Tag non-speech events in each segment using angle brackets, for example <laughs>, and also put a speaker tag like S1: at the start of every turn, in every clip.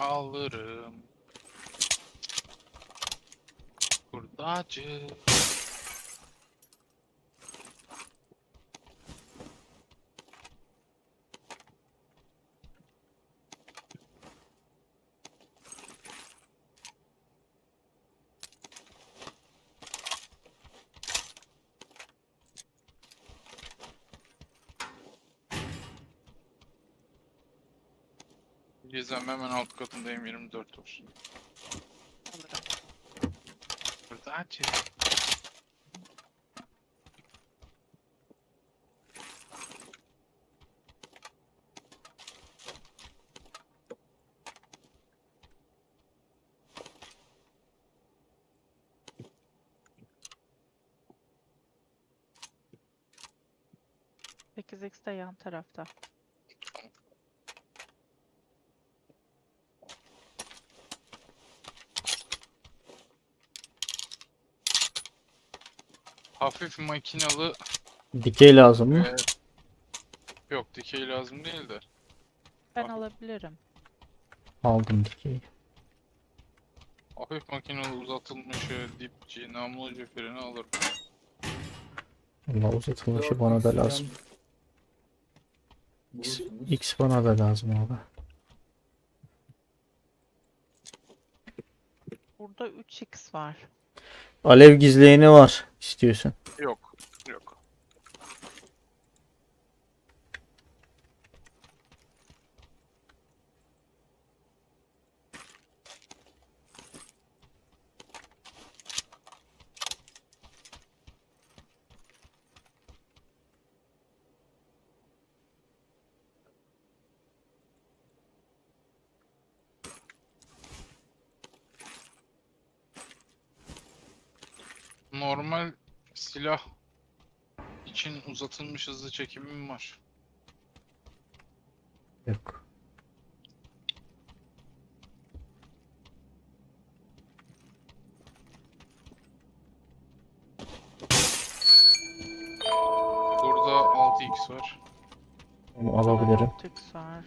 S1: alırım. Kurdacı. Gizem hemen alt katındayım 24 olsun.
S2: Alırım. X de yan tarafta.
S1: Hafif makinalı
S3: Dikey lazım mı?
S1: e, yok dikey lazım değil de.
S2: Ben
S1: Abi.
S2: alabilirim.
S3: Aldım dikeyi.
S1: Hafif makinalı uzatılmış e, dipçi, namlu ceferini alırım.
S3: Allah uzatılmışı bana da lazım. X,
S4: Bulursunuz.
S3: X bana da lazım abi.
S2: Burada 3x var.
S3: Alev gizleyeni var istiyorsan.
S1: Yok, yok. Normal silah için uzatılmış hızlı çekimim var.
S3: Yok.
S1: Burada 6x var.
S3: Onu alabilirim.
S2: 6x var.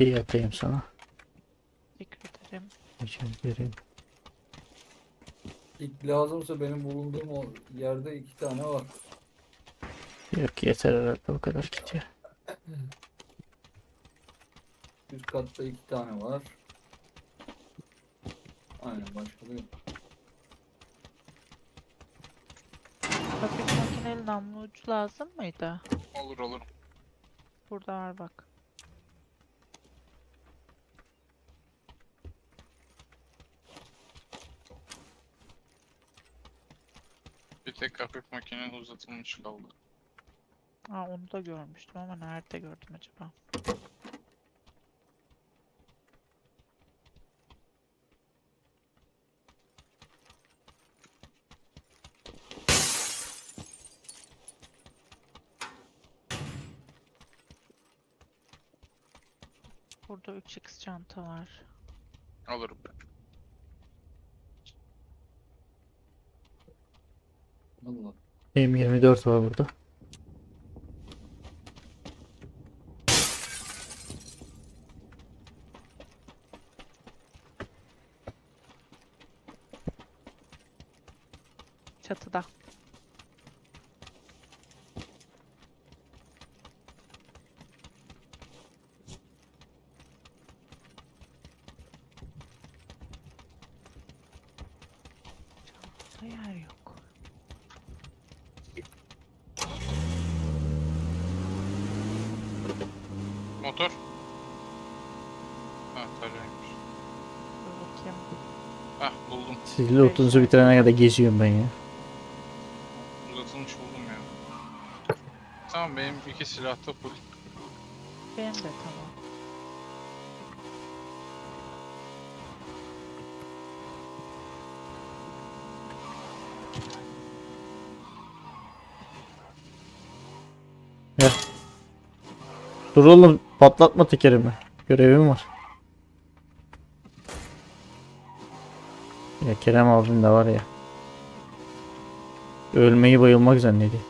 S3: İyi atayım sana.
S2: Teşekkür ederim.
S3: Rica ederim.
S4: İlk lazımsa benim bulunduğum o yerde iki tane var.
S3: Yok yeter herhalde bu kadar gidiyor. <clears throat>
S4: Üst katta iki tane var. Aynen başka da yok.
S2: Hafif makineli namlu ucu lazım mıydı?
S1: Olur olur.
S2: Burada var bak.
S1: Tek hafif makine uzatılmış kaldı.
S2: Aa onu da görmüştüm ama nerede gördüm acaba? Burada 3x çanta var.
S1: Alırım.
S4: Allah.
S3: M24 var burada.
S2: Çatıda. Çantada yer yok.
S1: Motor. Ha taryaymış.
S2: Dur bakayım.
S1: Hah buldum.
S3: Siz lootunuzu bitirene kadar geziyorum ben ya.
S1: Uzatılmış buldum ya. Tamam benim iki silah da full.
S2: Benim de tamam.
S3: Dur oğlum patlatma tekerimi. Görevim var. Ya Kerem abim de var ya. Ölmeyi bayılmak zannediyor.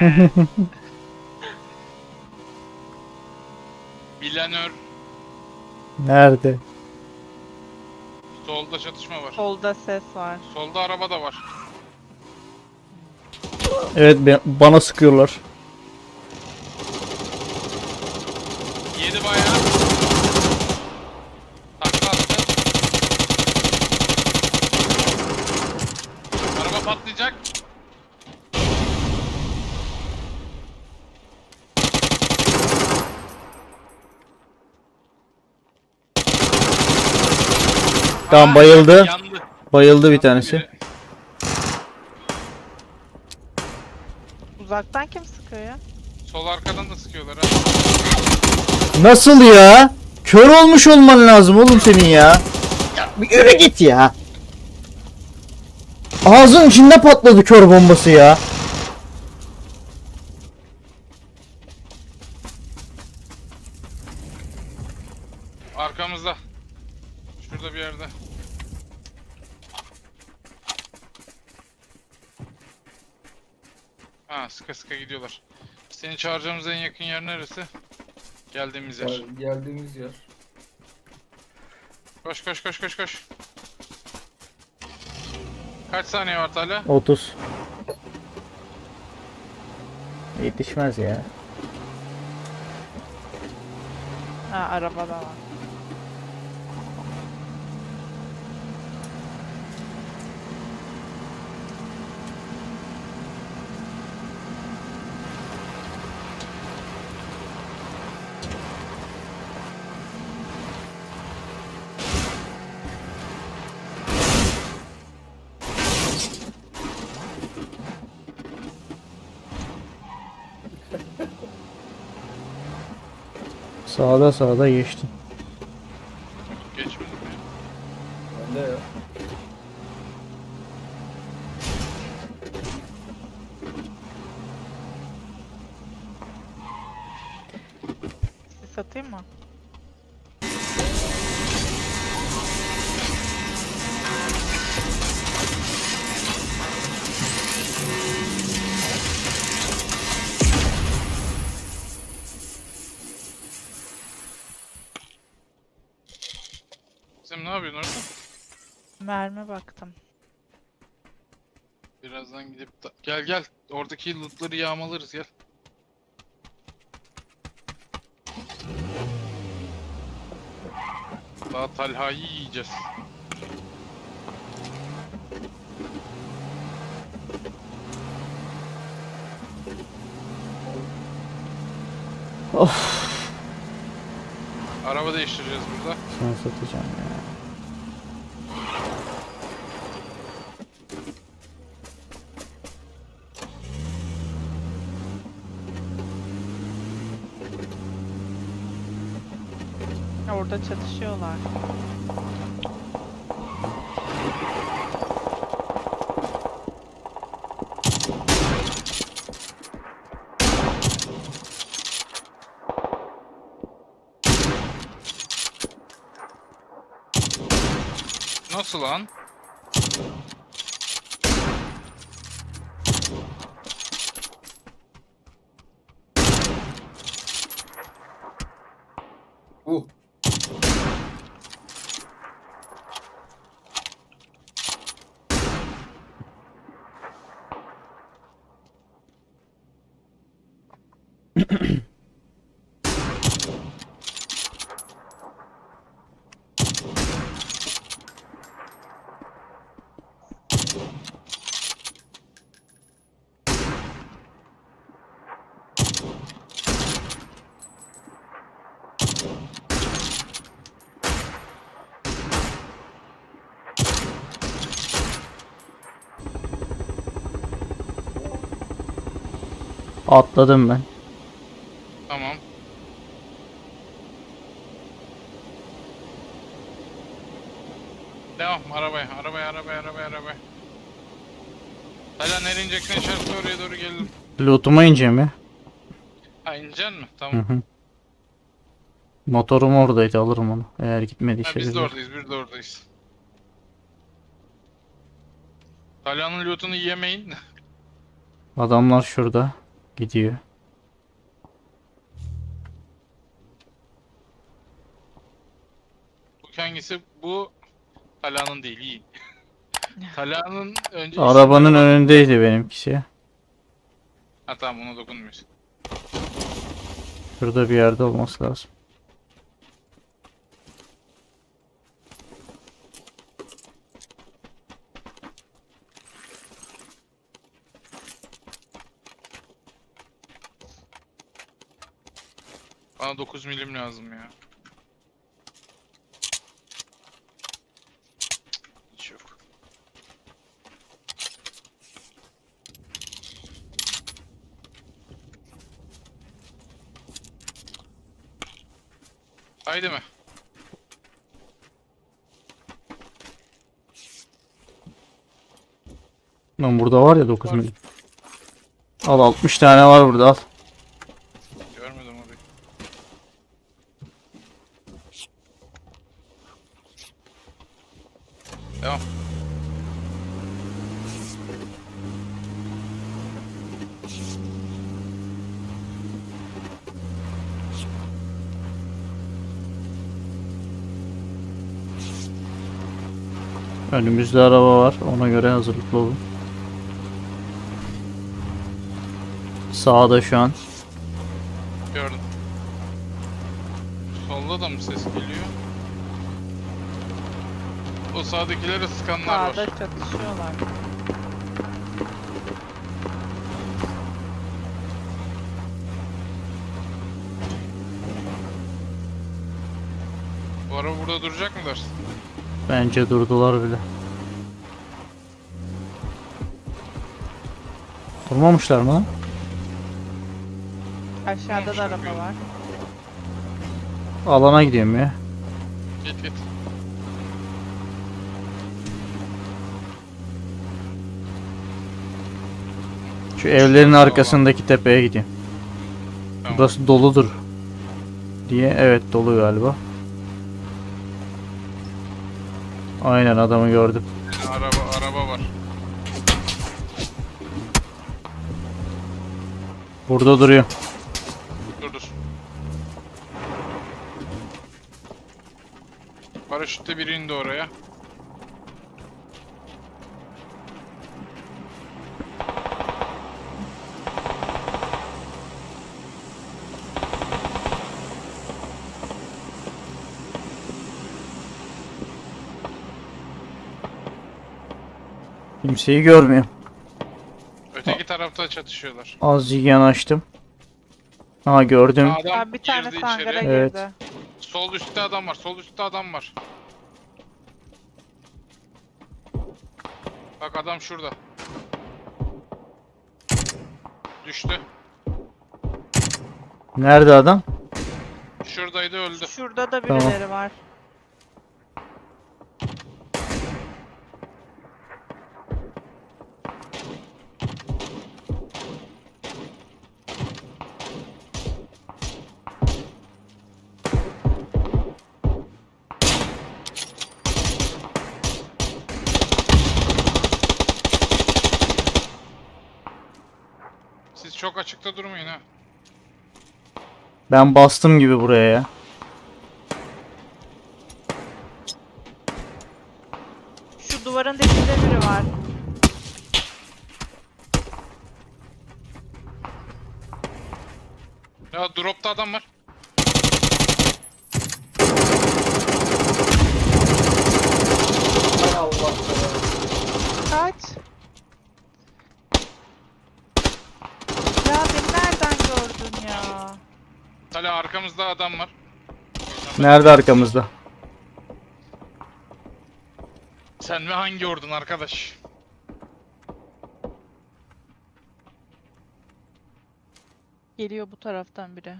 S3: <laughs>
S1: Bilanör.
S3: Nerede?
S1: Solda çatışma var.
S2: Solda ses var.
S1: Solda araba da var.
S3: Evet be- bana sıkıyorlar.
S1: Yedi bayağı. Takla attı. Araba patlayacak.
S3: Tamam bayıldı.
S1: Yandı.
S3: Bayıldı bir tanesi.
S2: Uzaktan kim sıkıyor ya?
S1: Sol arkadan da sıkıyorlar ha.
S3: Nasıl ya? Kör olmuş olman lazım oğlum senin ya. Ya bir yere git ya. Ağzın içinde patladı kör bombası ya.
S1: Arkamızda. Şurada bir yerde. Ha sıka sıka gidiyorlar. Seni çağıracağımız en yakın yer neresi? Geldiğimiz yer.
S4: Gel- Geldiğimiz yer.
S1: Koş koş koş koş koş. Kaç saniye var hala?
S3: 30. Yetişmez ya.
S2: Ha arabada var.
S3: Sağda sağda geçti.
S1: Geçmedim ya.
S4: Bende ya.
S2: Sis atayım mı? Mermi baktım.
S1: Birazdan gidip da... Gel gel. Oradaki lootları yağmalarız gel. Daha Talha'yı yiyeceğiz.
S3: Of.
S1: Araba değiştireceğiz burada.
S3: Sana satacağım ya.
S2: Orada çatışıyorlar.
S1: Nasıl lan?
S4: Uh.
S3: Atladım ben.
S1: Tamam. Devam arabaya, arabaya, arabaya, arabaya, arabaya. Hala nereye ineceksin işareti oraya doğru gelelim.
S3: Loot'uma ineceğim ya.
S1: Ha ineceksin mi?
S3: Hı
S1: Tamam.
S3: hı. Motorum oradaydı alırım onu. Eğer gitmediyse.
S1: Ha, biz de oradayız, biz de oradayız. Talyanın lootunu yemeyin. <laughs>
S3: Adamlar şurada. Gidiyor.
S1: Bu hangisi? Bu Talyanın değil, iyi. <laughs> Talyanın önce...
S3: Arabanın önündeydi benimkisi.
S1: Ha tamam ona dokunmuyorsun.
S3: Şurada bir yerde olması lazım.
S1: Bana 9 milim lazım ya. Haydi mi?
S3: Lan burada var ya 9
S1: Var.
S3: milim. Al 60 tane var burada al.
S1: Görmedim orayı. Devam.
S3: Önümüzde araba var. Ona göre hazırlıklı olun. Sağda şu an.
S1: Gördüm. Solda da mı ses geliyor? O sağdakilere sıkanlar
S2: Sağda
S1: var.
S2: çatışıyorlar.
S1: Bu araba burada duracak mı dersin?
S3: Bence durdular bile. Durmamışlar mı lan?
S2: Aşağıda da araba var.
S3: Alana gidiyorum ya.
S1: Git git.
S3: Şu evlerin arkasındaki tepeye.
S1: Tamam.
S3: Burası doludur. Diye evet dolu galiba. Aynen adamı gördüm.
S1: Araba araba var.
S3: Burada duruyor.
S1: Dur dur. Paraşütle biri indi oraya.
S3: Kimseyi görmüyorum.
S1: Öteki tarafta çatışıyorlar.
S3: Az yanaştım. Ha gördüm.
S1: Adam
S2: Abi bir tane
S1: girdi
S2: sangara
S1: içeri.
S3: Evet.
S2: girdi.
S1: Sol üstte adam var. Sol üstte adam var. Bak adam şurada. Düştü.
S3: Nerede adam?
S1: Şuradaydı öldü.
S2: Şurada da
S3: Tamam.
S2: birileri var.
S1: Çok açıkta durmayın ha.
S3: Ben bastım gibi buraya ya.
S2: Şu duvarın dibinde biri var.
S1: Ya dropta adam var.
S4: Hay Allah be.
S2: Kaç. Ya beni nereden gördün ya?
S1: Hala arkamızda adam var.
S3: Nerede arkamızda?
S1: Sen mi hangi ordun arkadaş?
S2: Geliyor bu taraftan biri.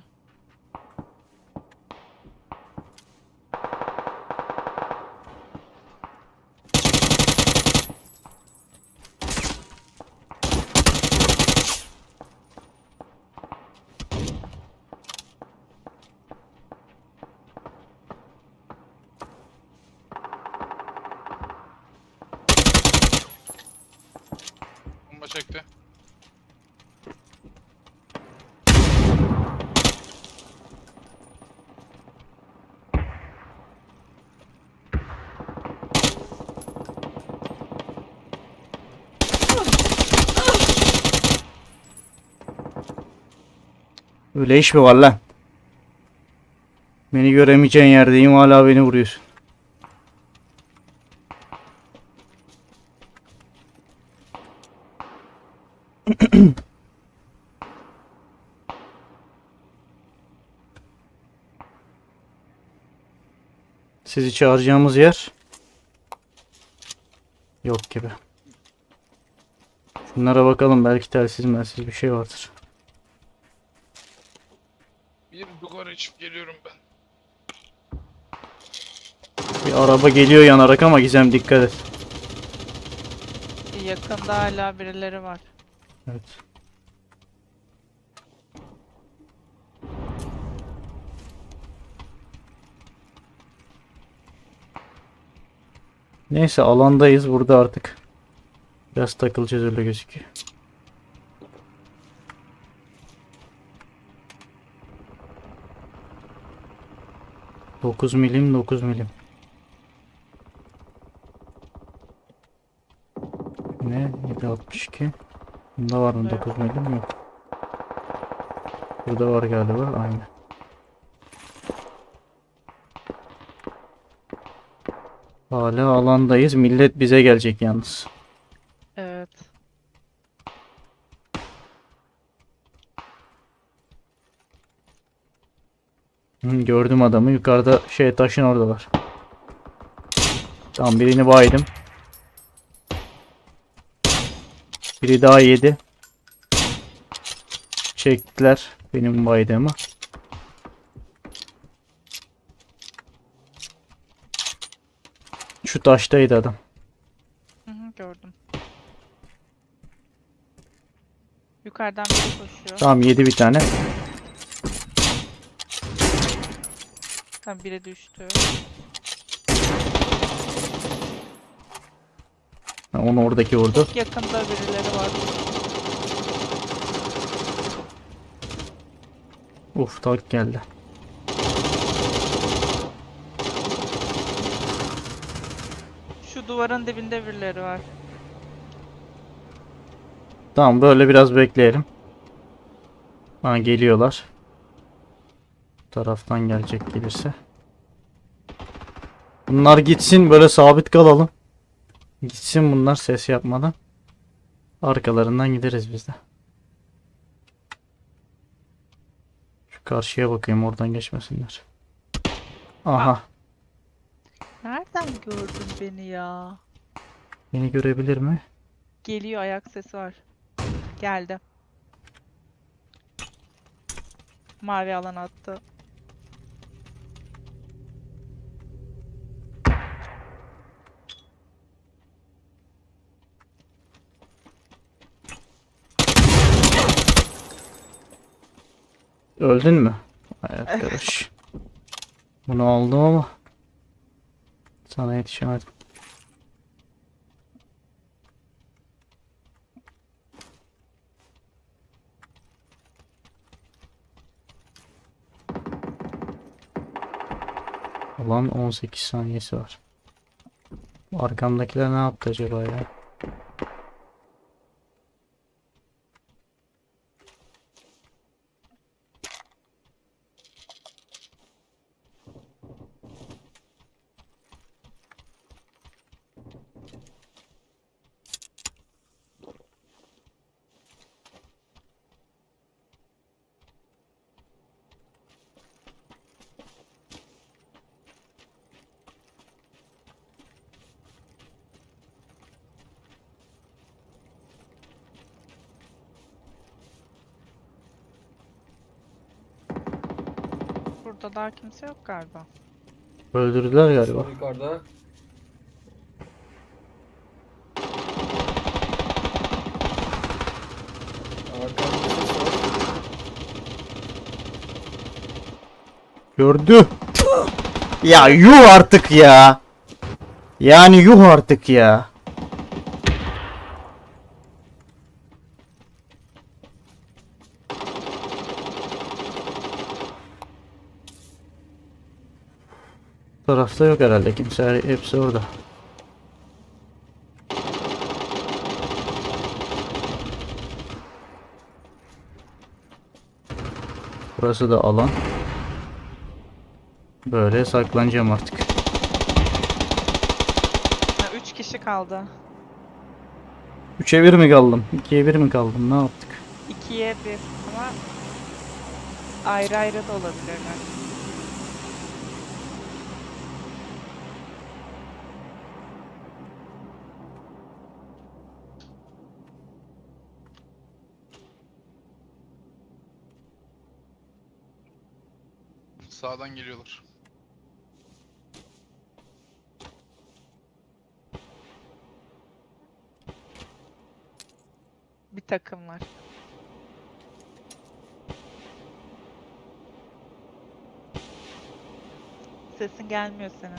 S1: Bomba çekti.
S3: Öyle iş mi var lan? Beni göremeyeceğin yerdeyim hala beni vuruyorsun. <clears throat> Sizi çağıracağımız yer yok gibi. Şunlara bakalım belki telsiz melsiz bir şey vardır.
S1: Duvar içip geliyorum ben.
S3: Bir araba geliyor yanarak ama Gizem dikkat et.
S2: Yakında hala birileri var.
S3: Evet. Neyse alandayız burada artık. Biraz takılacağız öyle gözüküyor. Dokuz milim, dokuz milim. Ne? 762. Bunda var mı
S2: Evet.
S3: 9 milim yok. Burada var galiba aynı. Hala alandayız. Millet bize gelecek yalnız.
S2: Evet.
S3: Gördüm adamı. Yukarıda şey taşın orada var. Tamam birini baydım. Biri daha yedi. Çektiler benim baydığımı. Şu taştaydı adam.
S2: Hı hı, gördüm. Yukarıdan biri koşuyor.
S3: Tamam yedi bir tane.
S2: Tamam biri düştü.
S3: Ha, Onu oradaki vurdu.
S2: Çok yakında birileri var.
S3: Uf tak geldi.
S2: Şu duvarın dibinde birileri var.
S3: Tamam böyle biraz bekleyelim. Ha geliyorlar. Taraftan gelecek gelirse. Bunlar gitsin böyle sabit kalalım. Gitsin bunlar ses yapmadan. Arkalarından gideriz biz de. Şu karşıya bakayım oradan geçmesinler. Aha.
S2: Nereden gördün beni ya?
S3: Beni görebilir mi?
S2: Geliyor ayak sesi var. Geldi. Mavi alan attı.
S3: Öldün mü? Arkadaş. Bunu aldım ama sana yetişemedim. Ulan 18 saniyesi var. Arkamdakiler ne yaptı acaba ya?
S2: Burada daha kimse yok galiba.
S3: Öldürdüler galiba.
S4: Sol yukarıda. Arkamda.
S3: Gördü. Ya yuh artık ya. Yani yuh artık ya. Tarafta yok herhalde kimse hepsi orada. Burası da alan. Böyle saklanacağım artık.
S2: Ha, üç kişi kaldı.
S3: 3'e 1 mi kaldım? 2'ye 1 mi kaldım? Ne yaptık?
S2: İkiye bir ama ayrı ayrı da olabilirler.
S1: Sağdan geliyorlar.
S2: Bir takım var. Sesin gelmiyor senin.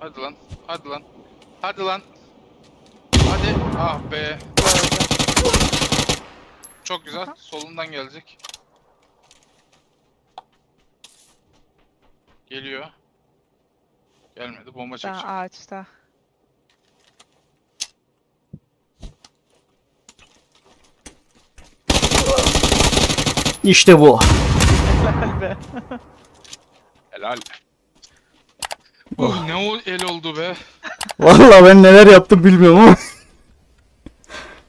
S1: Hadi lan. Hadi lan. Hadi lan. Hadi. Ah be. Çok güzel. Solundan gelecek. Geliyor. Gelmedi. Bomba
S2: Daha
S1: çekecek.
S2: ağaçta.
S3: İşte bu.
S2: Helal be.
S1: Helal. Uh, ne o el oldu be.
S3: Vallahi ben neler yaptım bilmiyorum ama.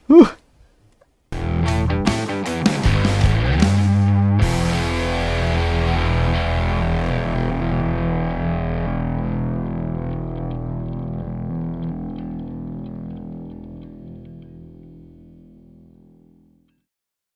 S3: Huh. <laughs>